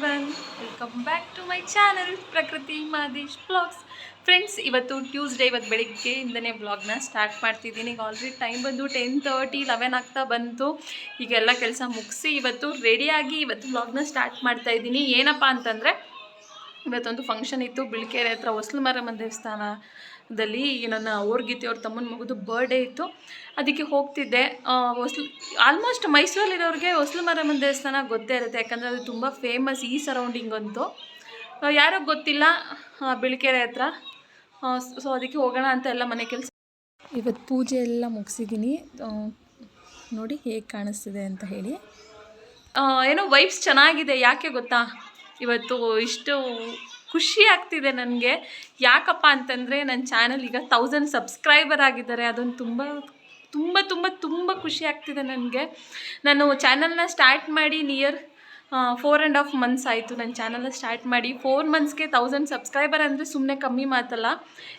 Everyone welcome back to my channel Prakruti Madesh vlogs friends ಇವತ್ತು Tuesday ಇವತ್ತು ಬೆಳಿಗ್ಗೆಯಿಂದನೇ ಬ್ಲಾಗ್ನ ಸ್ಟಾರ್ಟ್ ಮಾಡ್ತಿದ್ದೀನಿ. ಈಗ ಆಲ್ರೆಡಿ ಟೈಮ್ ಬಂದು ಟೆನ್ ತರ್ಟಿ ಲೆವೆನ್ ಆಗ್ತಾ ಬಂತು. ಈಗೆಲ್ಲ ಕೆಲಸ ಮುಗಿಸಿ ಇವತ್ತು ರೆಡಿಯಾಗಿ ಇವತ್ತು ಬ್ಲಾಗ್ನ ಸ್ಟಾರ್ಟ್ ಮಾಡ್ತಾ ಇದ್ದೀನಿ. ಏನಪ್ಪ ಅಂತಂದರೆ ಇವತ್ತೊಂದು ಫಂಕ್ಷನ್ ಇತ್ತು ಬಿಳ್ಕೆರೆ ಹತ್ರ ಹೊಸ್ಲು ಮಾರಮ್ಮನ ದೇವಸ್ಥಾನದಲ್ಲಿ ನನ್ನ ಓರ್ಗಿತಿ ಅವ್ರ ತಮ್ಮನ ಮಗುದು ಬರ್ಡೇ ಇತ್ತು. ಅದಕ್ಕೆ ಹೋಗ್ತಿದ್ದೆ. ಹೊಸ್ಲು ಆಲ್ಮೋಸ್ಟ್ ಮೈಸೂರಲ್ಲಿರೋರಿಗೆ ಹೊಸ್ಲು ಮಾರಮ್ಮನ ದೇವಸ್ಥಾನ ಗೊತ್ತೇ ಇರುತ್ತೆ ಯಾಕಂದರೆ ಅದು ತುಂಬ ಫೇಮಸ್ ಈ ಸರೌಂಡಿಂಗ್ ಅಂತೂ. ಯಾರೋ ಗೊತ್ತಿಲ್ಲ ಬಿಳ್ಕೆರೆ ಹತ್ರ. ಸೊ ಅದಕ್ಕೆ ಹೋಗೋಣ ಅಂತ ಎಲ್ಲ ಮನೆ ಕೆಲಸ. ಇವತ್ತು ಪೂಜೆ ಎಲ್ಲ ಮುಗಿಸಿದ್ದೀನಿ. ನೋಡಿ ಹೇಗೆ ಕಾಣಿಸ್ತಿದೆ ಅಂತ ಹೇಳಿ. ಏನೋ ವೈಬ್ಸ್ ಚೆನ್ನಾಗಿದೆ ಯಾಕೆ ಗೊತ್ತಾ? ಇವತ್ತು ಇಷ್ಟು ಖುಷಿ ಆಗ್ತಿದೆ ನನಗೆ. ಯಾಕಪ್ಪ ಅಂತಂದರೆ ನನ್ನ ಚಾನಲ್ ಈಗ ತೌಸಂಡ್ ಸಬ್ಸ್ಕ್ರೈಬರ್ ಆಗಿದ್ದಾರೆ. ಅದೊಂದು ತುಂಬ ತುಂಬ ತುಂಬ ತುಂಬ ಖುಷಿ ಆಗ್ತಿದೆ ನನಗೆ. ನಾನು ಚಾನಲ್ನ ಸ್ಟಾರ್ಟ್ ಮಾಡಿ near four and half months ಆಯಿತು ನನ್ನ ಚಾನಲ್ನ ಸ್ಟಾರ್ಟ್ ಮಾಡಿ. ಫೋರ್ ಮಂತ್ಸ್ಗೆ ತೌಸಂಡ್ ಸಬ್ಸ್ಕ್ರೈಬರ್ ಅಂದರೆ ಸುಮ್ಮನೆ ಕಮ್ಮಿ ಮಾತಲ್ಲ.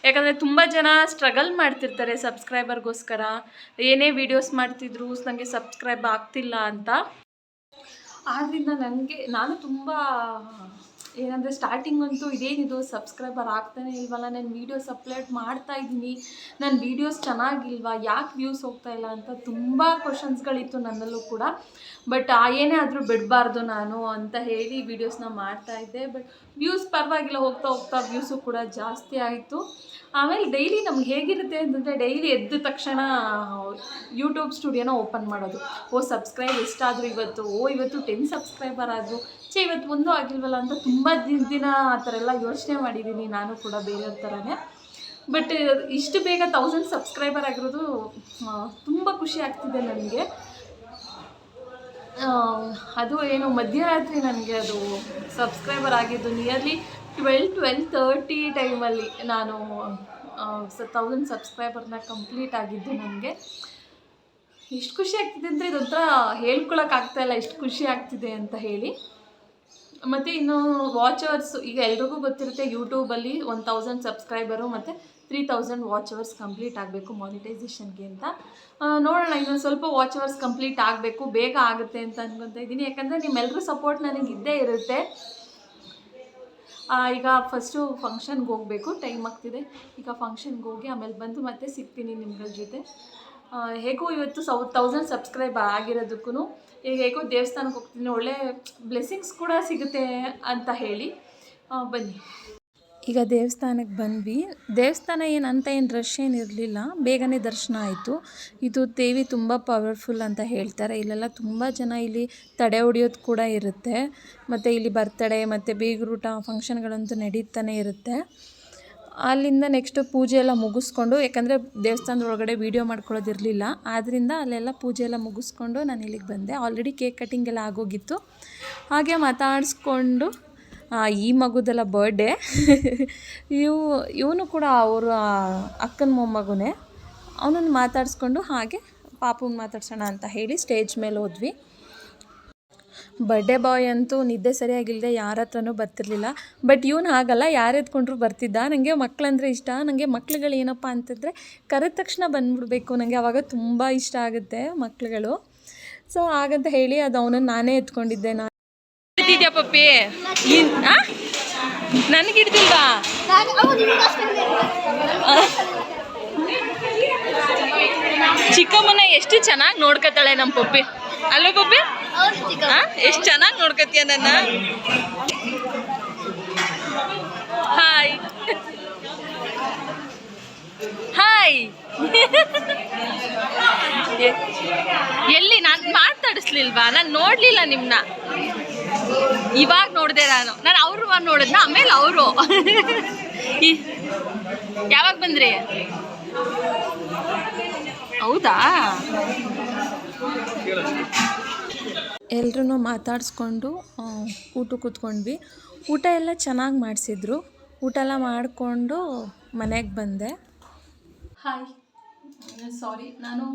ಯಾಕಂದರೆ ತುಂಬ ಜನ ಸ್ಟ್ರಗಲ್ ಮಾಡ್ತಿರ್ತಾರೆ ಸಬ್ಸ್ಕ್ರೈಬರ್ಗೋಸ್ಕರ ಏನೇ ವೀಡಿಯೋಸ್ ಮಾಡ್ತಿದ್ರು ನನಗೆ ಸಬ್ಸ್ಕ್ರೈಬ್ ಆಗ್ತಿಲ್ಲ ಅಂತ. ಆದ್ದರಿಂದ ನನಗೆ, ನಾನು ತುಂಬ, ಏನಂದರೆ ಸ್ಟಾರ್ಟಿಂಗ್ ಅಂತೂ ಇದೇನಿದು ಸಬ್ಸ್ಕ್ರೈಬರ್ ಆಗ್ತಾನೆ ಇಲ್ವಲ್ಲ, ನಾನು ವೀಡಿಯೋಸ್ ಅಪ್ಲೋಡ್ ಮಾಡ್ತಾ ಇದ್ದೀನಿ ನನ್ನ ವೀಡಿಯೋಸ್ ಚೆನ್ನಾಗಿಲ್ವಾ, ಯಾಕೆ ವ್ಯೂಸ್ ಹೋಗ್ತಾ ಇಲ್ಲ ಅಂತ ತುಂಬ ಕ್ವಶನ್ಸ್ಗಳಿತ್ತು ನನ್ನಲ್ಲೂ ಕೂಡ. ಬಟ್ ಏನೇ ಆದರೂ ಬಿಡಬಾರ್ದು ನಾನು ಅಂತ ಹೇಳಿ ವೀಡಿಯೋಸ್ನ ಮಾಡ್ತಾ ಇದ್ದೆ. ಬಟ್ ವ್ಯೂಸ್ ಪರವಾಗಿಲ್ಲ, ಹೋಗ್ತಾ ಹೋಗ್ತಾ ವ್ಯೂಸು ಕೂಡ ಜಾಸ್ತಿ ಆಯಿತು. ಆಮೇಲೆ ಡೈಲಿ ನಮ್ಗೆ ಹೇಗಿರುತ್ತೆ ಅಂತಂದರೆ ಡೈಲಿ ಎದ್ದ ತಕ್ಷಣ ಯೂಟ್ಯೂಬ್ ಸ್ಟುಡಿಯೋನ ಓಪನ್ ಮಾಡೋದು. ಓ ಸಬ್ಸ್ಕ್ರೈಬ್ ಎಷ್ಟಾದರೂ ಇವತ್ತು? ಓ, ಇವತ್ತು ಟೆನ್ ಸಬ್ಸ್ಕ್ರೈಬರ್ ಆದರು. ಛೇ, ಇವತ್ತು ಒಂದು ಆಗಿಲ್ವಲ್ಲ ಅಂತ ತುಂಬ ದಿನ ಆ ಥರ ಎಲ್ಲ ಯೋಚನೆ ಮಾಡಿದ್ದೀನಿ ನಾನು ಕೂಡ ಬೇರೆಯವ್ರ ಥರನೇ. ಬಟ್ ಇಷ್ಟು ಬೇಗ ತೌಸಂಡ್ ಸಬ್ಸ್ಕ್ರೈಬರ್ ಆಗಿರೋದು ತುಂಬ ಖುಷಿ ಆಗ್ತಿದೆ ನನಗೆ. ಅದು ಏನು ಮಧ್ಯರಾತ್ರಿ ನನಗೆ ಅದು ಸಬ್ಸ್ಕ್ರೈಬರ್ ಆಗಿದ್ದು ನಿಯರ್ಲಿ ಟ್ವೆಲ್ ಟ್ವೆಲ್ ತರ್ಟಿ ಟೈಮಲ್ಲಿ ನಾನು ಸ ತೌಸಂಡ್ ಸಬ್ಸ್ಕ್ರೈಬರ್ನ ಕಂಪ್ಲೀಟ್ ಆಗಿದ್ದು ನನಗೆ ಎಷ್ಟು ಖುಷಿ ಆಗ್ತಿದೆ ಅಂದರೆ ಇದೊಂಥರ ಹೇಳ್ಕೊಳಕ್ಕಾಗ್ತಾ ಇಲ್ಲ ಎಷ್ಟು ಖುಷಿ ಆಗ್ತಿದೆ ಅಂತ ಹೇಳಿ. ಮತ್ತು ಇನ್ನು ವಾಚರ್ಸ್ ಈಗ ಎಲ್ರಿಗೂ ಗೊತ್ತಿರುತ್ತೆ ಯೂಟ್ಯೂಬಲ್ಲಿ ಒನ್ ತೌಸಂಡ್ ಸಬ್ಸ್ಕ್ರೈಬರು ಮತ್ತು three thousand watch hours complete ಆಗಬೇಕು ಮಾನಿಟೈಸೇಷನ್ಗೆ ಅಂತ. ನೋಡೋಣ ಇನ್ನೊಂದು ಸ್ವಲ್ಪ ವಾಚ್ ಅವರ್ಸ್ ಕಂಪ್ಲೀಟ್ ಆಗಬೇಕು, ಬೇಗ ಆಗುತ್ತೆ ಅಂತ ಅನ್ಕೊತಾ ಇದ್ದೀನಿ. ಯಾಕಂದರೆ ನಿಮ್ಮೆಲ್ಲರೂ ಸಪೋರ್ಟ್ ನನಗೆ ಇದ್ದೇ ಇರುತ್ತೆ. ಈಗ ಫಸ್ಟು ಫಂಕ್ಷನ್ಗೆ ಹೋಗಬೇಕು. ಟೈಮ್ ಆಗ್ತಿದೆ. ಈಗ ಫಂಕ್ಷನ್ಗೆ ಹೋಗಿ ಆಮೇಲೆ ಬಂದು ಮತ್ತೆ ಸಿಗ್ತೀನಿ ನಿಮ್ಗಳ ಜೊತೆ. ಹೇಗೋ ಇವತ್ತು ಸೌ ತೌಸಂಡ್ ಸಬ್ಸ್ಕ್ರೈಬ್ ಆಗಿರೋದಕ್ಕೂ ಈಗ ಹೇಗೋ ದೇವಸ್ಥಾನಕ್ಕೆ ಹೋಗ್ತೀನಿ, ಒಳ್ಳೆ ಬ್ಲೆಸ್ಸಿಂಗ್ಸ್ ಕೂಡ ಸಿಗುತ್ತೆ ಅಂತ ಹೇಳಿ ಬನ್ನಿ. ಈಗ ದೇವಸ್ಥಾನಕ್ಕೆ ಬಂದ್ವಿ. ದೇವಸ್ಥಾನ ಏನು ಅಂತ ಏನು ರಶ್ ಏನು ಇರಲಿಲ್ಲ. ಬೇಗನೆ ದರ್ಶನ ಆಯಿತು. ಇದು ದೇವಿ ತುಂಬ ಪವರ್ಫುಲ್ ಅಂತ ಹೇಳ್ತಾರೆ. ಇಲ್ಲೆಲ್ಲ ತುಂಬ ಜನ ಇಲ್ಲಿ ತಡೆ ಹೊಡಿಯೋದು ಕೂಡ ಇರುತ್ತೆ. ಮತ್ತು ಇಲ್ಲಿ ಬರ್ತಡೇ, ಮತ್ತು ಬೀಗರೂಟ ಫಂಕ್ಷನ್ಗಳಂತೂ ನಡೀತಾನೆ ಇರುತ್ತೆ. ಅಲ್ಲಿಂದ ನೆಕ್ಸ್ಟು ಪೂಜೆ ಎಲ್ಲ ಮುಗಿಸ್ಕೊಂಡು, ಯಾಕಂದರೆ ದೇವಸ್ಥಾನದ ಒಳಗಡೆ ವೀಡಿಯೋ ಮಾಡ್ಕೊಳ್ಳೋದಿರಲಿಲ್ಲ ಆದ್ದರಿಂದ ಅಲ್ಲೆಲ್ಲ ಪೂಜೆ ಎಲ್ಲ ಮುಗಿಸ್ಕೊಂಡು ನಾನು ಇಲ್ಲಿಗೆ ಬಂದೆ. ಆಲ್ರೆಡಿ ಕೇಕ್ ಕಟ್ಟಿಂಗ್ ಎಲ್ಲ ಆಗೋಗಿತ್ತು. ಹಾಗೆ ಮಾತಾಡಿಸ್ಕೊಂಡು ಈ ಮಗುದೆಲ್ಲ ಬರ್ಡೇ ಇವು, ಇವನು ಕೂಡ ಅವರ ಅಕ್ಕನ ಮೊಮ್ಮಗುನೇ. ಅವನನ್ನು ಮಾತಾಡಿಸ್ಕೊಂಡು ಹಾಗೆ ಪಾಪುನ ಮಾತಾಡ್ಸೋಣ ಅಂತ ಹೇಳಿ ಸ್ಟೇಜ್ ಮೇಲೆ ಹೋದ್ವಿ. ಬರ್ಡೇ ಬಾಯ್ ಅಂತೂ ನಿದ್ದೆ ಸರಿಯಾಗಿಲ್ಲದೆ ಯಾರ ಹತ್ರನೂ ಬರ್ತಿರ್ಲಿಲ್ಲ. ಬಟ್ ಇವನು ಹಾಗಲ್ಲ, ಯಾರು ಎತ್ಕೊಂಡ್ರು ಬರ್ತಿದ್ದ. ನನಗೆ ಮಕ್ಕಳಂದ್ರೆ ಇಷ್ಟ. ನನಗೆ ಮಕ್ಳುಗಳು ಏನಪ್ಪ ಅಂತಂದರೆ ಕರೆದ ತಕ್ಷಣ ಬಂದ್ಬಿಡ್ಬೇಕು. ನನಗೆ ಅವಾಗ ತುಂಬ ಇಷ್ಟ ಆಗುತ್ತೆ ಮಕ್ಳುಗಳು. ಸೊ ಹಾಗಂತ ಹೇಳಿ ಅದು ಅವನನ್ನು ನಾನೇ ಎತ್ಕೊಂಡಿದ್ದೆ. ನಾನು ಹಿಡಿದಿದ್ಯಾ ಪಪ್ಪಿ? ನನಗೆ ಹಿಡಿದಿಲ್ವಾ ಚಿಕ್ಕಮ್ಮನ ಎಷ್ಟು ಚೆನ್ನಾಗಿ ನೋಡ್ಕೊತಾಳೆ ನಮ್ಮ ಪಪ್ಪಿ. ಅಲ್ವ ಪಪ್ಪಿ? ಎಷ್ಟು ಚೆನ್ನಾಗಿ ನೋಡ್ಕೊತೀಯ ನನ್ನ? ಹಾಯ್. ಹಾಯ್. ಎಲ್ಲಿ ನಾನು ಮಾತಾಡಿಸ್ಲಿಲ್ವಾ? ನಾನು ನೋಡ್ಲಿಲ್ಲ ನಿಮ್ನ. ಇವಾಗ ನೋಡಿದೆ ನಾನು. ನಾನು ಅವ್ರು ನೋಡಿದ್ನ? ಆಮೇಲೆ ಅವರು. ಯಾವಾಗ ಬಂದ್ರಿ? ಹೌದಾ? ಎಲ್ರೂ ಮಾತಾಡಿಸ್ಕೊಂಡು ಊಟ ಕೂತ್ಕೊಂಡ್ವಿ. ಊಟ ಎಲ್ಲ ಚೆನ್ನಾಗಿ ಮಾಡಿಸಿದ್ರು. ಊಟ ಎಲ್ಲ ಮಾಡಿಕೊಂಡು ಮನೆಗೆ ಬಂದೆ. ಹಾಯ್ ಸಾರಿ ನಾನು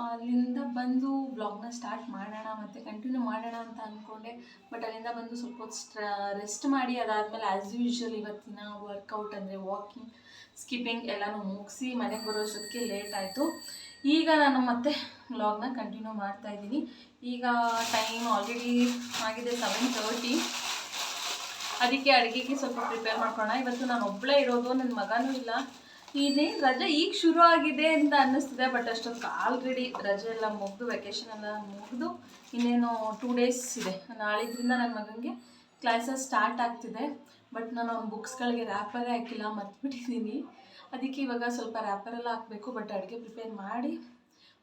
ಅಲ್ಲಿಂದ ಬಂದು ಬ್ಲಾಗ್ನ ಸ್ಟಾರ್ಟ್ ಮಾಡೋಣ ಮತ್ತು ಕಂಟಿನ್ಯೂ ಮಾಡೋಣ ಅಂತ ಅಂದ್ಕೊಂಡೆ ಬಟ್ ಅಲ್ಲಿಂದ ಬಂದು ಸ್ವಲ್ಪ ಹೊತ್ತು ರೆಸ್ಟ್ ಮಾಡಿ, ಅದಾದಮೇಲೆ ಆ್ಯಸ್ ಯೂಶ್ವಲ್ ಇವತ್ತಿನ ವರ್ಕೌಟ್ ಅಂದರೆ ವಾಕಿಂಗ್ ಸ್ಕಿಪ್ಪಿಂಗ್ ಎಲ್ಲನೂ ಮುಗಿಸಿ ಮನೆಗೆ ಬರೋಷ್ಟೊತ್ತಿಗೆ ಲೇಟ್ ಆಯಿತು. ಈಗ ನಾನು ಮತ್ತೆ ವ್ಲಾಗ್ನ ಕಂಟಿನ್ಯೂ ಮಾಡ್ತಾ ಇದ್ದೀನಿ. ಈಗ ಟೈಮ್ ಆಲ್ರೆಡಿ ಆಗಿದೆ ಸೆವೆನ್ ತರ್ಟಿ ಅದಕ್ಕೆ ಅಡುಗೆಗೆ ಸ್ವಲ್ಪ ಪ್ರಿಪೇರ್ ಮಾಡ್ಕೊಳ್ಳೋಣ ಇವತ್ತು ನಾನು ಒಬ್ಬಳೇ ಇರೋದು ನನ್ನ ಮಗನೂ ಇಲ್ಲ. ಇದೇನು ರಜೆ ಈಗ ಶುರು ಆಗಿದೆ ಅಂತ ಅನ್ನಿಸ್ತಿದೆ ಬಟ್ ಅಷ್ಟೊಂದು ಆಲ್ರೆಡಿ ರಜೆ ಎಲ್ಲ ಮುಗಿದು ವೆಕೇಶನ್ ಎಲ್ಲ ಮುಗಿದು, ಇನ್ನೇನು ಟೂ ಡೇಸ್ ಇದೆ. ನಾಳಿದ್ರಿಂದ ನನ್ನ ಮಗನಿಗೆ ಕ್ಲಾಸಸ್ ಸ್ಟಾರ್ಟ್ ಆಗ್ತಿದೆ ಬಟ್ ನಾನು ಅವ್ನ ಬುಕ್ಸ್ಗಳಿಗೆ ರ್ಯಾಪರೇ ಹಾಕಿಲ್ಲ ಮರ್ತ್ಬಿಟ್ಟಿದ್ದೀನಿ ಅದಕ್ಕೆ ಇವಾಗ ಸ್ವಲ್ಪ ರ್ಯಾಪರೆಲ್ಲ ಹಾಕಬೇಕು ಬಟ್ ಅಡುಗೆ ಪ್ರಿಪೇರ್ ಮಾಡಿ,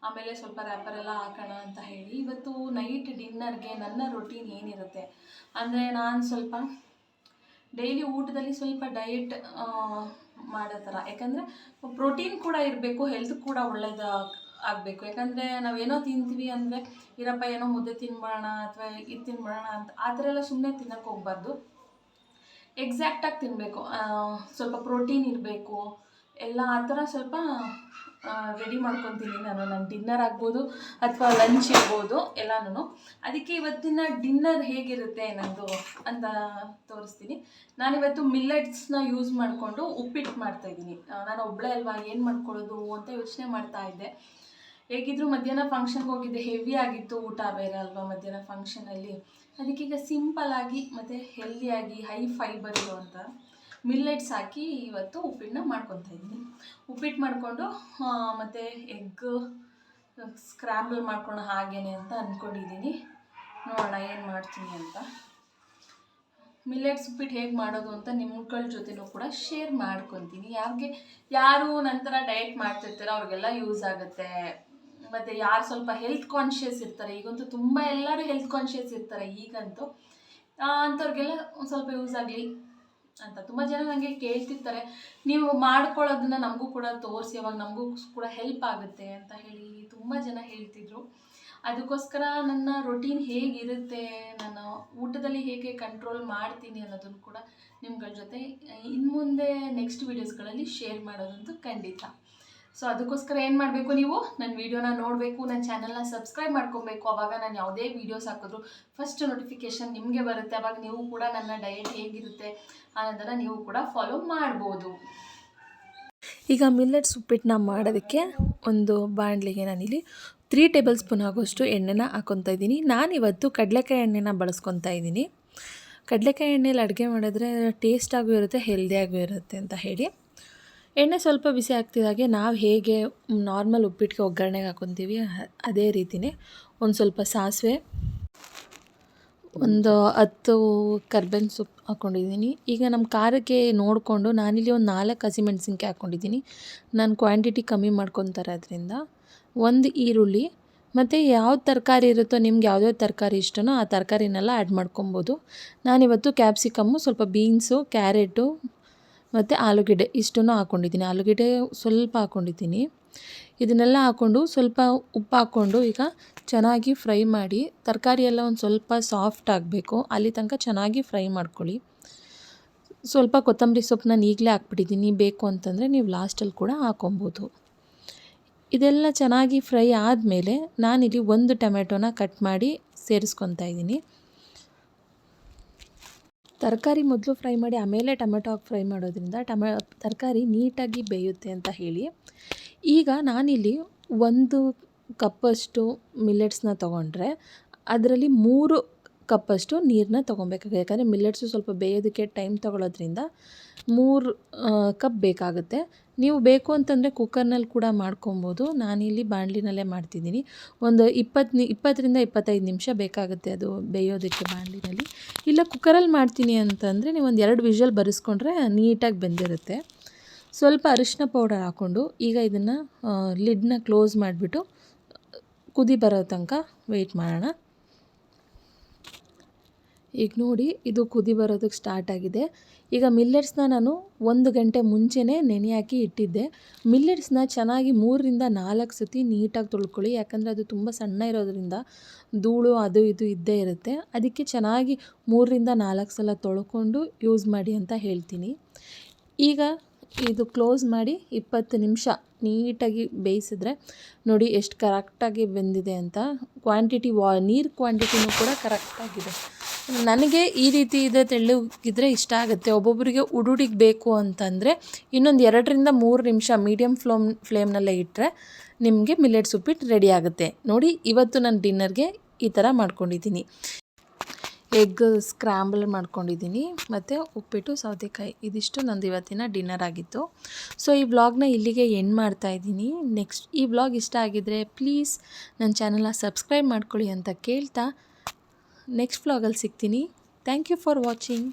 ಆಮೇಲೆ ಸ್ವಲ್ಪ ರ್ಯಾಪರೆಲ್ಲ ಹಾಕೋಣ ಅಂತ ಹೇಳಿ. ಇವತ್ತು ನೈಟ್ ಡಿನ್ನರ್ಗೆ ನನ್ನ ರೊಟೀನ್ ಏನಿರುತ್ತೆ ಅಂದರೆ ನಾನು ಸ್ವಲ್ಪ ಡೈಲಿ ಊಟದಲ್ಲಿ ಸ್ವಲ್ಪ ಡಯಟ್ ಮಾಡೋ ಥರ ಯಾಕಂದರೆ ಪ್ರೋಟೀನ್ ಕೂಡ ಇರಬೇಕು ಹೆಲ್ತ್ ಕೂಡ ಒಳ್ಳೇದು ಆಗಬೇಕು. ಯಾಕಂದರೆ ನಾವೇನೋ ತಿಂತೀವಿ ಅಂದರೆ, ಇರಪ್ಪ, ಏನೋ ಮುದ್ದೆ ತಿನ್ಬೋಣ ಅಥವಾ ಇದು ತಿನ್ಬೋಣ ಅಂತ, ಆ ಥರ ಎಲ್ಲ ಸುಮ್ಮನೆ ತಿನ್ನೋಕ್ಕೆ ಹೋಗ್ಬಾರ್ದು. ಎಕ್ಸಾಕ್ಟಾಗಿ ತಿನ್ನಬೇಕು ಸ್ವಲ್ಪ ಪ್ರೋಟೀನ್ ಇರಬೇಕು. ಎಲ್ಲ ಆ ಥರ ಸ್ವಲ್ಪ ರೆಡಿ ಮಾಡ್ಕೊತೀನಿ ನಾನು. ನನ್ನ ಡಿನ್ನರ್ ಆಗ್ಬೋದು ಅಥವಾ ಲಂಚ್ ಇರ್ಬೋದು ಎಲ್ಲನೂ ಅದಕ್ಕೆ ಇವತ್ತಿನ ಡಿನ್ನರ್ ಹೇಗಿರುತ್ತೆ ನನ್ನದು ಅಂತ ತೋರಿಸ್ತೀನಿ. ನಾನಿವತ್ತು ಮಿಲ್ಲೆಟ್ಸ್ನ ಯೂಸ್ ಮಾಡಿಕೊಂಡು ಉಪ್ಪಿಟ್ಟು ಮಾಡ್ತಾಯಿದ್ದೀನಿ ನಾನು ಒಬ್ಬಳೇ ಅಲ್ವಾ, ಏನು ಮಾಡ್ಕೊಳ್ಳೋದು ಅಂತ ಯೋಚನೆ ಮಾಡ್ತಾ ಇದ್ದೆ. ಹೇಗಿದ್ರು ಮಧ್ಯಾಹ್ನ ಫಂಕ್ಷನ್ಗೆ ಹೋಗಿದ್ದೆ ಹೆವಿ ಆಗಿತ್ತು, ಊಟ ಬೇರೆ ಅಲ್ವಾ ಮಧ್ಯಾಹ್ನ ಫಂಕ್ಷನಲ್ಲಿ ಅದಕ್ಕೀಗ ಆಗಿ ಮತ್ತು ಹೆಲ್ದಿಯಾಗಿ ಹೈ ಫೈಬರ್ ಇರುವಂಥ ಮಿಲ್ಲೆಟ್ಸ್ ಹಾಕಿ ಇವತ್ತು ಉಪ್ಪಿಟ್ಟನ್ನ ಮಾಡ್ಕೊತಾ ಇದ್ದೀನಿ. ಉಪ್ಪಿಟ್ಟು ಮಾಡಿಕೊಂಡು ಮತ್ತು ಎಗ್ ಸ್ಕ್ರಾಂಬಲ್ ಮಾಡ್ಕೊಂಡು ಹಾಗೇನೆ ಅಂತ ಅಂದ್ಕೊಂಡಿದ್ದೀನಿ ನೋಡೋಣ ಏನು ಮಾಡ್ತೀನಿ ಅಂತ. ಮಿಲ್ಲೆಟ್ಸ್ ಉಪ್ಪಿಟ್ಟು ಹೇಗೆ ಮಾಡೋದು ಅಂತ ನಿಮ್ಗಳ ಜೊತೆನೂ ಕೂಡ ಶೇರ್ ಮಾಡ್ಕೊತೀನಿ. ಯಾರಿಗೆ, ಯಾರು ನಂತರ ಡಯಟ್ ಮಾಡ್ತಿರ್ತಾರೋ ಅವ್ರಿಗೆಲ್ಲ ಯೂಸ್ ಆಗುತ್ತೆ. ಮತ್ತು ಯಾರು ಸ್ವಲ್ಪ ಹೆಲ್ತ್ ಕಾನ್ಷಿಯಸ್ ಇರ್ತಾರೆ, ಈಗಂತೂ ತುಂಬ ಎಲ್ಲರೂ ಹೆಲ್ತ್ ಕಾನ್ಷಿಯಸ್ ಇರ್ತಾರೆ, ಈಗಂತೂ ಅಂಥವ್ರಿಗೆಲ್ಲ ಸ್ವಲ್ಪ ಯೂಸ್ ಆಗಲಿ. ಅಂತ. ತುಂಬ ಜನ ನನಗೆ ಕೇಳ್ತಿರ್ತಾರೆ, ನೀವು ಮಾಡ್ಕೊಳ್ಳೋದನ್ನ ನಮಗೂ ಕೂಡ ತೋರಿಸಿ, ಅವಾಗ ನಮಗೂ ಕೂಡ ಹೆಲ್ಪ್ ಆಗುತ್ತೆ ಅಂತ ಹೇಳಿ ತುಂಬ ಜನ ಹೇಳ್ತಿದ್ರು. ಅದಕ್ಕೋಸ್ಕರ ನನ್ನ ರೊಟೀನ್ ಹೇಗಿರುತ್ತೆ ನಾನು ಊಟದಲ್ಲಿ ಹೇಗೆ ಕಂಟ್ರೋಲ್ ಮಾಡ್ತೀನಿ ಅನ್ನೋದನ್ನು ಕೂಡ ನಿಮ್ಗಳ ಜೊತೆ ಇನ್ನು ಮುಂದೆ ನೆಕ್ಸ್ಟ್ ವೀಡಿಯೋಸ್ಗಳಲ್ಲಿ ಶೇರ್ ಮಾಡೋದಂತೂ ಖಂಡಿತ. ಸೊ ಅದಕ್ಕೋಸ್ಕರ ಏನು ಮಾಡಬೇಕು ನೀವು? ನನ್ನ ವೀಡಿಯೋನ ನೋಡಬೇಕು ನನ್ನ ಚಾನಲ್ನ ಸಬ್ಸ್ಕ್ರೈಬ್ ಮಾಡ್ಕೊಬೇಕು. ಅವಾಗ ನಾನು ಯಾವುದೇ ವೀಡಿಯೋಸ್ ಹಾಕಿದ್ರು ಫಸ್ಟ್ ನೋಟಿಫಿಕೇಶನ್ ನಿಮಗೆ ಬರುತ್ತೆ. ಅವಾಗ ನೀವು ಕೂಡ ನನ್ನ ಡಯಟ್ ಹೇಗಿರುತ್ತೆ ಅನ್ನೋದನ್ನು ನೀವು ಕೂಡ ಫಾಲೋ ಮಾಡ್ಬೋದು. ಈಗ ಮಿಲ್ಲೆಟ್ಸ್ ಉಪ್ಪಿಟ್ಟನ್ನ ಮಾಡೋದಕ್ಕೆ ಒಂದು ಬಾಣಲಿಗೆ ನಾನಿಲ್ಲಿ ತ್ರೀ ಟೇಬಲ್ ಸ್ಪೂನ್ ಆಗೋಷ್ಟು ಎಣ್ಣೆನ ಹಾಕ್ಕೊತಾ ಇದ್ದೀನಿ. ನಾನಿವತ್ತು ಕಡಲೆಕಾಯಿ ಎಣ್ಣೆನ ಬಳಸ್ಕೊತಾ ಇದ್ದೀನಿ. ಕಡಲೆಕಾಯಿ ಎಣ್ಣೆಲಿ ಅಡುಗೆ ಮಾಡಿದ್ರೆ ಟೇಸ್ಟಾಗೂ ಇರುತ್ತೆ ಹೆಲ್ದಿಯಾಗೂ ಇರುತ್ತೆ ಅಂತ ಹೇಳಿ. ಎಣ್ಣೆ ಸ್ವಲ್ಪ ಬಿಸಿ ಆಗ್ತಿದ್ದಾಗೆ ನಾವು ಹೇಗೆ ನಾರ್ಮಲ್ ಉಪ್ಪಿಟ್ಟಿಗೆ ಒಗ್ಗರಣೆಗೆ ಹಾಕ್ಕೊತೀವಿ ಹ- ಅದೇ ರೀತಿಯೇ ಒಂದು ಸ್ವಲ್ಪ ಸಾಸಿವೆ, ಒಂದು ಹತ್ತು ಕರ್ಬೇವಿನ ಸೊಪ್ಪು ಹಾಕ್ಕೊಂಡಿದ್ದೀನಿ ಈಗ ನಮ್ಮ ಖಾರಕ್ಕೆ ನೋಡಿಕೊಂಡು ನಾನಿಲ್ಲಿ ಒಂದು ನಾಲ್ಕು ಹಸಿಮೆಣ್ಸಿನ್ಕಾಯಿ ಹಾಕ್ಕೊಂಡಿದ್ದೀನಿ ನಾನು ಕ್ವಾಂಟಿಟಿ ಕಮ್ಮಿ ಮಾಡ್ಕೊತಾರೆ ಅದರಿಂದ ಒಂದು ಈರುಳ್ಳಿ ಮತ್ತು ಯಾವ ತರಕಾರಿ ಇರುತ್ತೋ ನಿಮ್ಗೆ ಯಾವುದೋ ತರಕಾರಿ ಇಷ್ಟನೋ ಆ ತರಕಾರಿನೆಲ್ಲ ಆ್ಯಡ್ ಮಾಡ್ಕೊಬೋದು. ನಾನಿವತ್ತು ಕ್ಯಾಪ್ಸಿಕಮ್ಮು ಸ್ವಲ್ಪ ಬೀನ್ಸು ಕ್ಯಾರೆಟು ಮತ್ತು ಆಲೂಗೆಡ್ಡೆ, ಇಷ್ಟನ್ನು ಹಾಕ್ಕೊಂಡಿದ್ದೀನಿ ಆಲೂಗೆಡ್ಡೆ ಸ್ವಲ್ಪ ಹಾಕ್ಕೊಂಡಿದ್ದೀನಿ ಇದನ್ನೆಲ್ಲ ಹಾಕ್ಕೊಂಡು ಸ್ವಲ್ಪ ಉಪ್ಪು ಹಾಕ್ಕೊಂಡು ಈಗ ಚೆನ್ನಾಗಿ ಫ್ರೈ ಮಾಡಿ, ತರಕಾರಿ ಎಲ್ಲ ಒಂದು ಸ್ವಲ್ಪ ಸಾಫ್ಟ್ ಆಗಬೇಕು. ಅಲ್ಲಿ ತನಕ ಚೆನ್ನಾಗಿ ಫ್ರೈ ಮಾಡ್ಕೊಳ್ಳಿ. ಸ್ವಲ್ಪ ಕೊತ್ತಂಬರಿ ಸೊಪ್ಪು ನಾನು ಈಗಲೇ ಹಾಕ್ಬಿಟ್ಟಿದ್ದೀನಿ ಬೇಕು ಅಂತಂದರೆ ನೀವು ಲಾಸ್ಟಲ್ಲಿ ಕೂಡ ಹಾಕೊಬೋದು. ಇದೆಲ್ಲ ಚೆನ್ನಾಗಿ ಫ್ರೈ ಆದಮೇಲೆ ನಾನಿಲ್ಲಿ ಒಂದು ಟೊಮೆಟೊನ ಕಟ್ ಮಾಡಿ ಸೇರಿಸ್ಕೊತಾ ಇದ್ದೀನಿ. ತರಕಾರಿ ಮೊದಲು ಫ್ರೈ ಮಾಡಿ ಆಮೇಲೆ ಟೊಮೆಟೊ ಹಾಕಿ ಫ್ರೈ ಮಾಡೋದ್ರಿಂದ ಟೊಮೆ, ತರಕಾರಿ ನೀಟಾಗಿ ಬೇಯುತ್ತೆ ಅಂತ ಹೇಳಿ. ಈಗ ನಾನಿಲ್ಲಿ ಒಂದು ಕಪ್ಪಷ್ಟು ಮಿಲ್ಲೆಟ್ಸ್ನ ತೊಗೊಂಡ್ರೆ, ಅದರಲ್ಲಿ ಮೂರು ಕಪ್ಪಷ್ಟು ನೀರನ್ನ ತೊಗೊಬೇಕಾಗುತ್ತೆ. ಯಾಕಂದರೆ ಮಿಲ್ಲೆಟ್ಸು ಸ್ವಲ್ಪ ಬೇಯೋದಕ್ಕೆ ಟೈಮ್ ತೊಗೊಳೋದ್ರಿಂದ ಮೂರು ಕಪ್ ಬೇಕಾಗುತ್ತೆ. ನೀವು ಬೇಕು ಅಂತಂದರೆ ಕುಕ್ಕರ್ನಲ್ಲಿ ಕೂಡ ಮಾಡ್ಕೊಬೋದು. ನಾನಿಲ್ಲಿ ಬಾಣಲಿನಲ್ಲೇ ಮಾಡ್ತಿದ್ದೀನಿ. ಒಂದು ಇಪ್ಪತ್ತು ನಿ ಇಪ್ಪತ್ತರಿಂದ ಇಪ್ಪತ್ತೈದು ನಿಮಿಷ ಬೇಕಾಗುತ್ತೆ ಅದು ಬೇಯೋದಕ್ಕೆ ಬಾಣಲಿನಲ್ಲಿ. ಇಲ್ಲ ಕುಕ್ಕರಲ್ಲಿ ಮಾಡ್ತೀನಿ ಅಂತಂದರೆ ನೀವು ಒಂದು ಎರಡು ವಿಷಲ್ ಬರೆಸ್ಕೊಂಡ್ರೆ ನೀಟಾಗಿ ಬೆಂದಿರುತ್ತೆ. ಸ್ವಲ್ಪ ಅರಿಶಿನ ಪೌಡರ್ ಹಾಕ್ಕೊಂಡು ಈಗ ಇದನ್ನು ಲಿಡ್ನ ಕ್ಲೋಸ್ ಮಾಡಿಬಿಟ್ಟು ಕುದಿ ಬರೋ ತನಕ ವೆಯ್ಟ್ ಮಾಡೋಣ. ಈಗ ನೋಡಿ, ಇದು ಕುದಿ ಬರೋದಕ್ಕೆ ಸ್ಟಾರ್ಟ್ ಆಗಿದೆ. ಈಗ ಮಿಲ್ಲೆಟ್ಸ್ನ ನಾನು ಒಂದು ಗಂಟೆ ಮುಂಚೆನೇ ನೆನೆ ಹಾಕಿ ಇಟ್ಟಿದ್ದೆ. ಮಿಲ್ಲೆಟ್ಸ್ನ ಚೆನ್ನಾಗಿ ಮೂರರಿಂದ ನಾಲ್ಕು ಸತಿ ನೀಟಾಗಿ ತೊಳ್ಕೊಳ್ಳಿ. ಯಾಕಂದರೆ ಅದು ತುಂಬ ಸಣ್ಣ ಇರೋದ್ರಿಂದ ಧೂಳು ಅದು ಇದು ಇದ್ದೇ ಇರುತ್ತೆ. ಅದಕ್ಕೆ ಚೆನ್ನಾಗಿ ಮೂರರಿಂದ ನಾಲ್ಕು ಸಲ ತೊಳ್ಕೊಂಡು ಯೂಸ್ ಮಾಡಿ ಅಂತ ಹೇಳ್ತೀನಿ. ಈಗ ಇದು ಕ್ಲೋಸ್ ಮಾಡಿ ಇಪ್ಪತ್ತು ನಿಮಿಷ ನೀಟಾಗಿ ಬೇಯಿಸಿದ್ರೆ ನೋಡಿ, ಎಷ್ಟು ಕರೆಕ್ಟಾಗಿ ಬೆಂದಿದೆ ಅಂತ. ಕ್ವಾಂಟಿಟಿ ವಾ ನೀರು ಕ್ವಾಂಟಿಟಿನೂ ಕೂಡ ಕರೆಕ್ಟಾಗಿದೆ ನನಗೆ ಈ ರೀತಿ ಇದೆ ತೆಳ್ಳಗಿದ್ರೆ ಇಷ್ಟ ಆಗುತ್ತೆ. ಒಬ್ಬೊಬ್ಬರಿಗೆ ಉಡುಡಿಗೆ ಬೇಕು ಅಂತಂದರೆ ಇನ್ನೊಂದು ಎರಡರಿಂದ ಮೂರು ನಿಮಿಷ ಮೀಡಿಯಮ್ ಫ್ಲೋಮ್ ಫ್ಲೇಮ್ನಲ್ಲೇ ಇಟ್ಟರೆ ನಿಮಗೆ ಮಿಲೆಟ್ಸ್ ಉಪ್ಪಿಟ್ಟು ರೆಡಿ ಆಗುತ್ತೆ. ನೋಡಿ, ಇವತ್ತು ನಾನು ಡಿನ್ನರ್ಗೆ ಈ ಥರ ಮಾಡ್ಕೊಂಡಿದ್ದೀನಿ. ಎಗ್ ಸ್ಕ್ರ್ಯಾಂಬಲ್ ಮಾಡ್ಕೊಂಡಿದ್ದೀನಿ ಮತ್ತು ಉಪ್ಪಿಟ್ಟು ಸೌತೆಕಾಯಿ. ಇದಿಷ್ಟು ನಂದು ಇವತ್ತಿನ ಡಿನ್ನರ್ ಆಗಿತ್ತು. ಸೊ ಈ ವ್ಲಾಗ್ನ ಇಲ್ಲಿಗೆ ಎಂಡ್ ಮಾಡ್ತಾ ಇದ್ದೀನಿ. ನೆಕ್ಸ್ಟ್ ಈ ವ್ಲಾಗ್ ಇಷ್ಟ ಆಗಿದ್ದರೆ ಪ್ಲೀಸ್ ನನ್ನ ಚಾನಲ್ನ ಸಬ್ಸ್ಕ್ರೈಬ್ ಮಾಡ್ಕೊಳ್ಳಿ ಅಂತ ಕೇಳ್ತಾ ನೆಕ್ಸ್ಟ್ ವ್ಲಾಗಲ್ಲಿ ಸಿಗ್ತೀನಿ. Thank you for watching